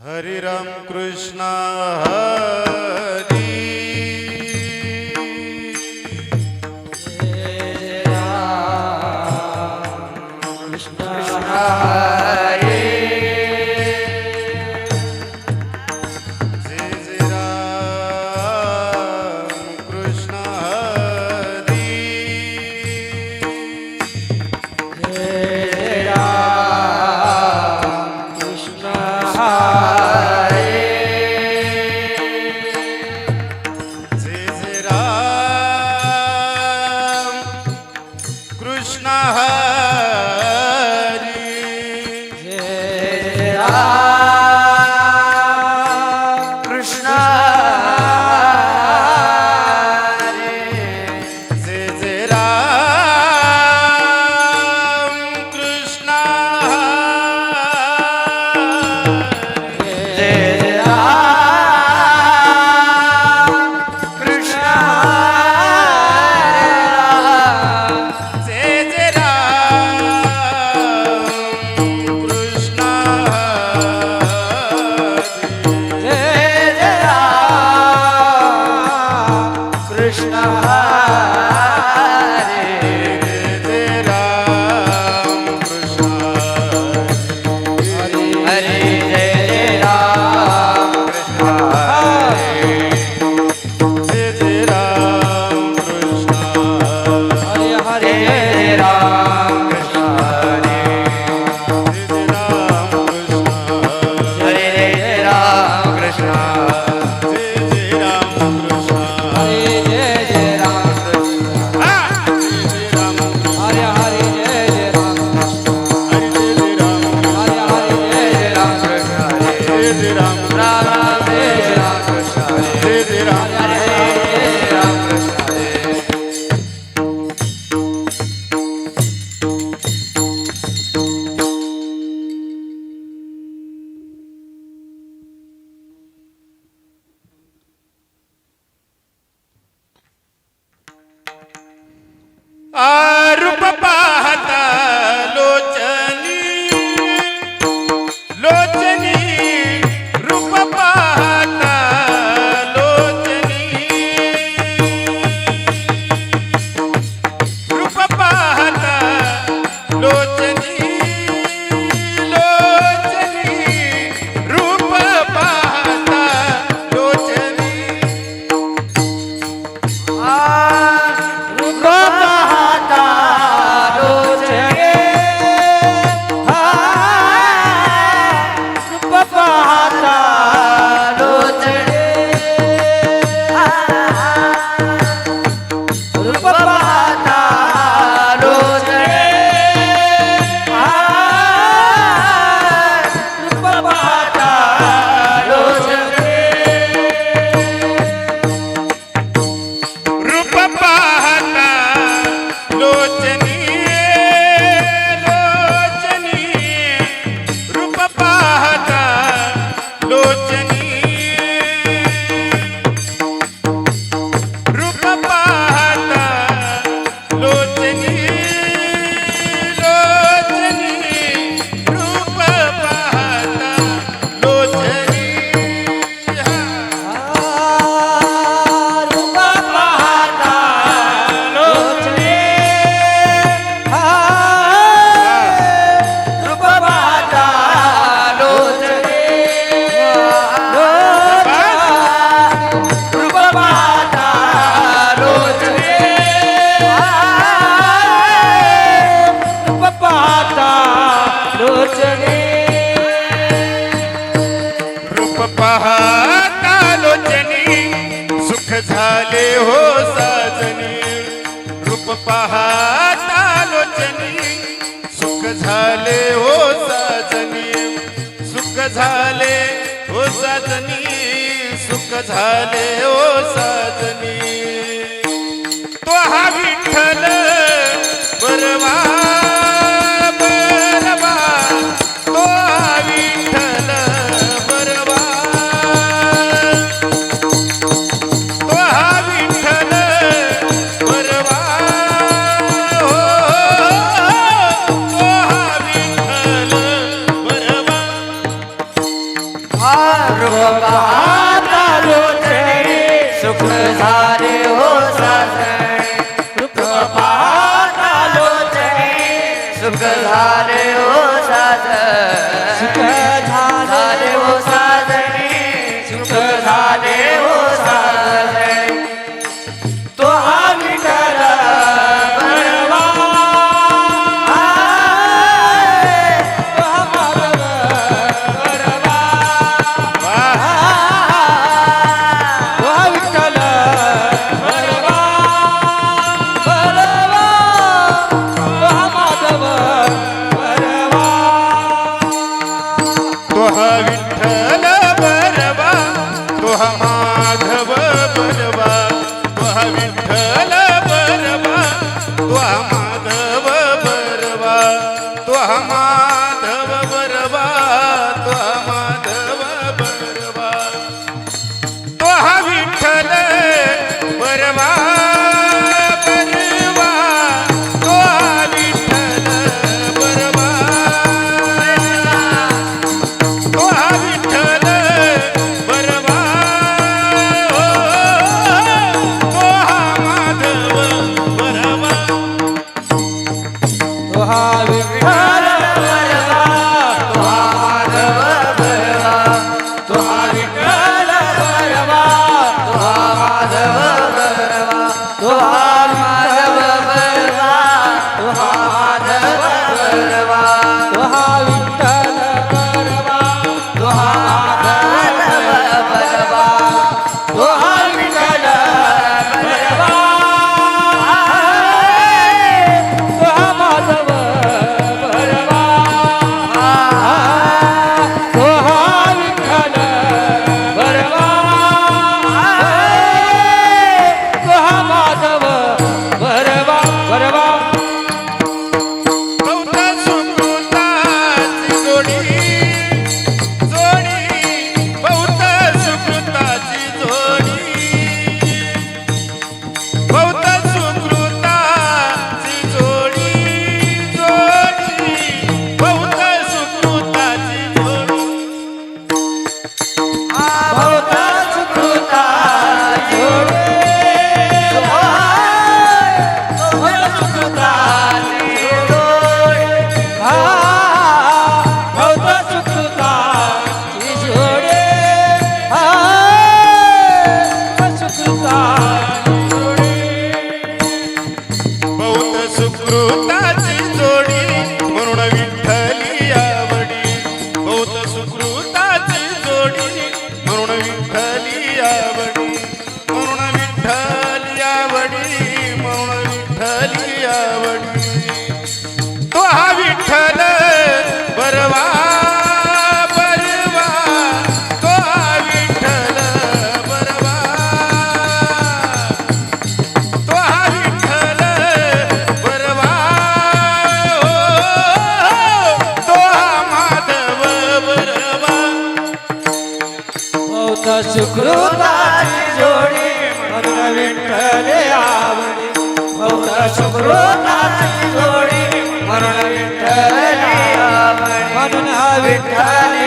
हरिराम कृष्ण लोचने रूप पाहता लोचने सुख झाले हो साजनी. रूप पाहता लोचने सुख झाले हो साजने. सुख झाले हो साजनी सुख झाले हो साजनी. हो 가가. सुकृताची जोडी म्हणून विठ्ठले आवडी. भौत सुकृताची जोडी म्हणून विठ्ठले आवडी. म्हणून विठ्ठले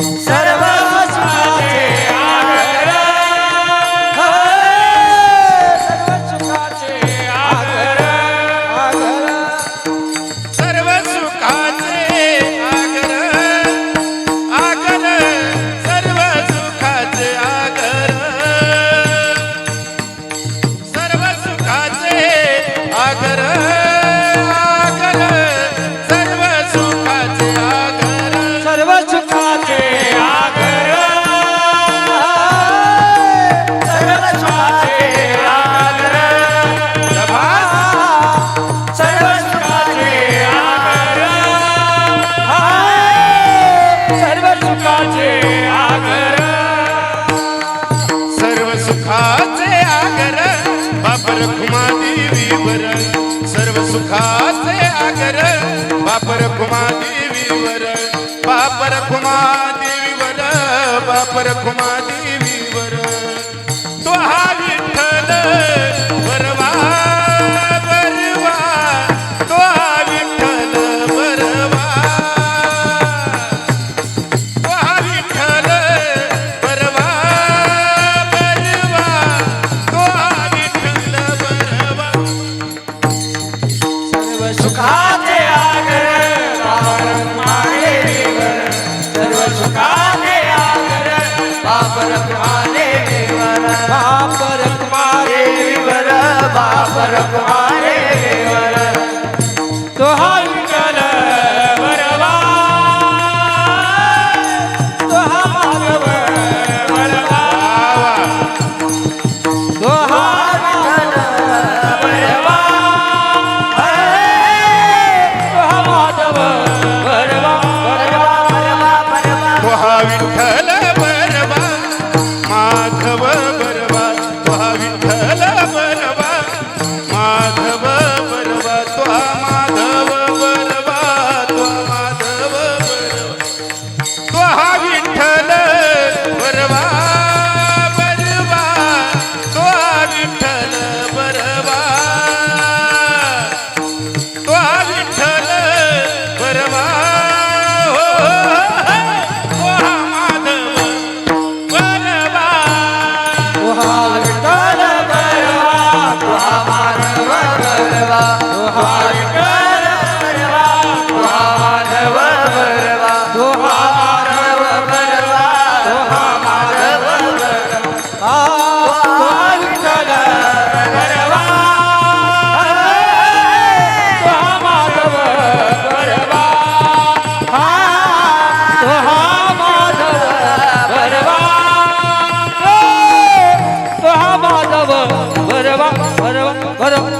So आगर बापर खुमा देवी वर सर्व सुखाचे आगर बापर खुमा देवी वर बापर खुमा देवी वर बापर खुमा देवी वर तो हा विठ्ठल